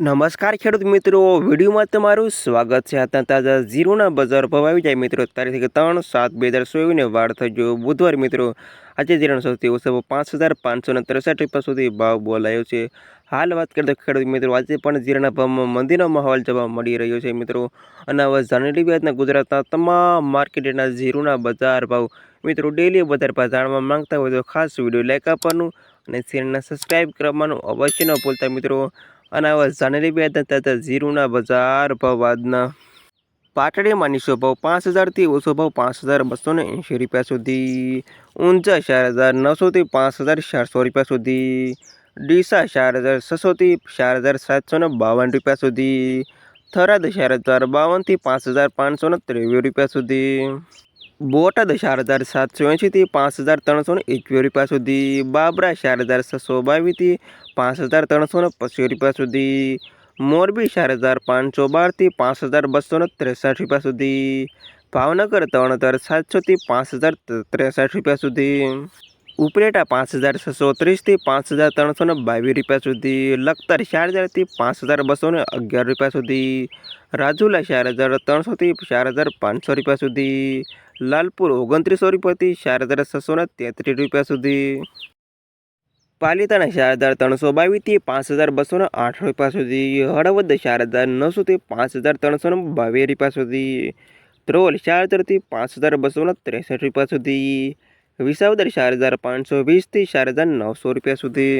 નમસ્કાર ખેડૂત મિત્રો, વિડીયોમાં તમારું સ્વાગત છે. હતા તાજા ઝીરોના બજાર ભાવ આવી જાય મિત્રો, તારીખ ત્રણ સાત બે હજાર સોળને વાર થજો બુધવાર મિત્રો. આજે જીરણ સૌથી ઓછો પાંચ હજાર પાંચસો ને ત્રેસઠ રૂપિયા સુધી ભાવ બોલાયો છે. હાલ વાત કરીએ તો ખેડૂત મિત્રો, આજે પણ જીરાના ભાવમાં મંદીનો માહોલ જોવા મળી રહ્યો છે મિત્રો. અને હવે જાણેલી વ્યાજના ગુજરાતના તમામ માર્કેટના ઝીરોના બજાર ભાવ મિત્રો ડેલી બજાર ભાવ જાણવા માંગતા હોય તો ખાસ વીડિયો લાઈક આપવાનું અને ચેનલને સબસ્ક્રાઈબ કરવાનું અવશ્ય ન ભૂલતા મિત્રો. અને આવા જાનેરી વ્યાજના તાજા જીરુના બજાર ભાવ આજના પાટડીમાં નીચો ભાવ પાંચ હજારથી ઓછો ભાવ પાંચ હજાર બસો ને એંશી રૂપિયા સુધી. ઊંચા ચાર હજાર નવસોથી પાંચ હજાર ચારસો રૂપિયા સુધી. ડીસા ચાર હજાર છસોથી ચાર હજાર સાતસો ને બાવન રૂપિયા સુધી. થરાદ ચાર હજાર બાવનથી પાંચ હજાર પાંચસો ને ત્રેવીસ રૂપિયા સુધી. બોટાદ ચાર હજાર સાતસો એંશીથી પાંચ હજાર ત્રણસો ને એકવીસ રૂપિયા સુધી, બાબરા ચાર હજાર છસો બાવીસથી પાંચ હજાર ત્રણસો ને પચીસ રૂપિયા સુધી, મોરબી ચાર હજાર પાંચસો બારથી પાંચ હજાર બસો ને ત્રેસઠ રૂપિયા સુધી, ભાવનગર ત્રણ હજાર સાતસોથી પાંચ હજાર ત્રેસઠ રૂપિયા સુધી. ઉપલેટા પાંચ હજાર છસો ત્રીસથી પાંચ હજાર ત્રણસો ને બાવીસ રૂપિયા સુધી લખતર ચાર હજારથી પાંચ હજાર બસો ને અગિયાર રૂપિયા સુધી રાજુલા ચાર હજાર ત્રણસોથી ચાર હજાર પાંચસો રૂપિયા સુધી લાલપુર ઓગણત્રીસો રૂપિયાથી ચાર હજાર છસો ને તેત્રીસ રૂપિયા સુધી પાલિતાણા ચાર હજાર ત્રણસો બાવીસથી પાંચ હજાર બસો ને આઠ રૂપિયા સુધી હળવદ ચાર હજાર નવસોથી પાંચ હજાર ત્રણસો ને બાવીસ રૂપિયા સુધી ધ્રોલ ચાર હજારથી પાંચ હજાર બસો ને ત્રેસઠ રૂપિયા સુધી વિસાવદર ચાર હજાર પાંચસો વીસથી ચાર હજાર નવસો રૂપિયા સુધી.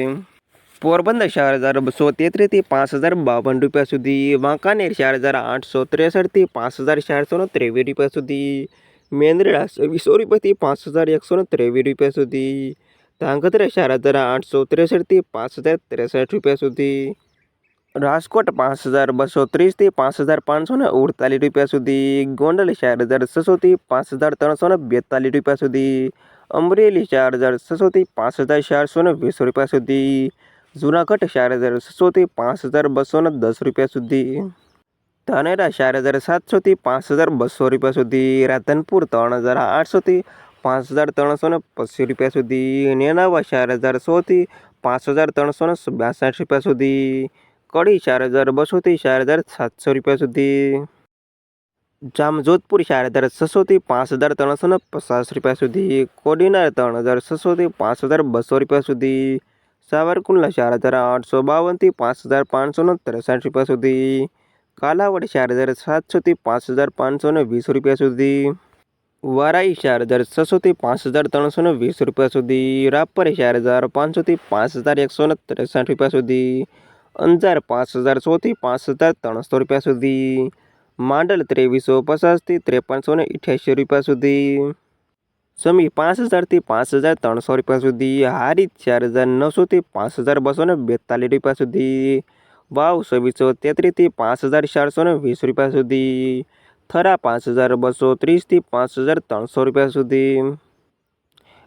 પોરબંદર ચાર હજાર બસો તેત્રીસથી પાંચ હજાર બાવન રૂપિયા સુધી. વાંકાનેર ચાર હજાર આઠસો ત્રેસઠથી પાંચ હજાર ચારસો ત્રેવીસ રૂપિયા સુધી. મેંદરડા વીસો રૂપિયાથી પાંચ હજાર એકસો ત્રેવીસ રૂપિયા સુધી. ધાંગધ્રા ચાર હજાર આઠસો ત્રેસઠથી પાંચ હજાર ત્રેસઠ રૂપિયા સુધી. રાજકોટ પાંચ હજાર બસો ત્રીસથી પાંચ હજાર પાંચસો ને રૂપિયા સુધી. ગોંડલ ચાર હજાર છસોથી પાંચ હજાર ત્રણસો ને બેતાલીસ રૂપિયા સુધી. અમરેલી ચાર હજાર છસોથી પાંચ હજાર ચારસો ને વીસ રૂપિયા સુધી. જૂનાગઢ ચાર હજાર છસોથી પાંચ હજાર બસો ને દસ રૂપિયા સુધી. ધાનેરા ચાર હજાર સાતસોથી પાંચ હજાર બસો રૂપિયા સુધી. રાધનપુર ત્રણ હજાર આઠસોથી પાંચ હજાર ત્રણસો ને પચીસ રૂપિયા સુધી. નેનાવા ચાર હજાર સોથી પાંચ હજાર ત્રણસો ને બાસઠ રૂપિયા સુધી. કડી ચાર હજાર બસોથી ચાર હજાર સાતસો રૂપિયા સુધી. જામજોધપુર ચાર હજાર છસોથી પાંચ હજાર ત્રણસો ને પચાસ રૂપિયા સુધી કોડીનાર ત્રણ હજાર છસોથી પાંચ હજાર બસો રૂપિયા સુધી સાવરકુંડલા ચાર હજાર આઠસો બાવનથી પાંચ હજાર પાંચસો ને ત્રેસઠ રૂપિયા સુધી કાલાવડ ચાર હજાર સાતસોથી પાંચ હજાર પાંચસો ને વીસ રૂપિયા સુધી વારાઈ ચાર હજાર છસોથી પાંચ હજાર ત્રણસો ને વીસ રૂપિયા સુધી રાપર ચાર હજાર પાંચસોથી પાંચ હજાર એકસો ને ત્રેસઠ રૂપિયા સુધી અંજાર, પાંચ હજાર સોથી પાંચ હજાર ત્રણસો રૂપિયા સુધી માંડલ ત્રેવીસો પચાસથી ત્રેપનસો ને અઠ્યાસી રૂપિયા સુધી. સમી પાંચ હજારથી પાંચ હજાર ત્રણસો રૂપિયા સુધી. હારી ચાર હજાર નવસોથી પાંચ હજાર બસો ને બેતાલીસ રૂપિયા સુધી. વાવ છવ્વીસો તેત્રીસથી પાંચ હજાર ચારસો ને વીસ રૂપિયા સુધી. થરા પાંચ હજાર બસો ત્રીસથી પાંચ હજાર ત્રણસો રૂપિયા સુધી.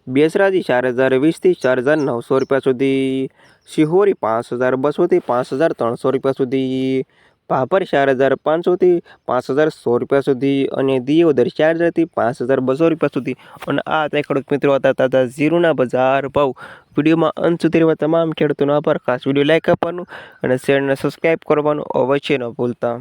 બેસરાજી ચાર હજાર વીસથી ચાર હજાર નવસો રૂપિયા સુધી. શિહોરી પાંચ હજાર બસોથી પાંચ હજાર ત્રણસો રૂપિયા સુધી. ભાભર ચાર હજાર પાંચસોથી પાંચ હજાર સો રૂપિયા સુધી અને દિયોદર ચાર હજારથી પાંચ હજાર બસો રૂપિયા સુધી. અને આ હતા ખેડૂત મિત્રો હતા તાતા ઝીરોના બજાર ભાવ. વિડીયોમાં અંત સુધી રહેવા તમામ ખેડૂતોનો આભાર. ખાસ વીડિયો લાઈક આપવાનું અને શેરને સબસ્ક્રાઈબ કરવાનું અવશ્ય ન ભૂલતા.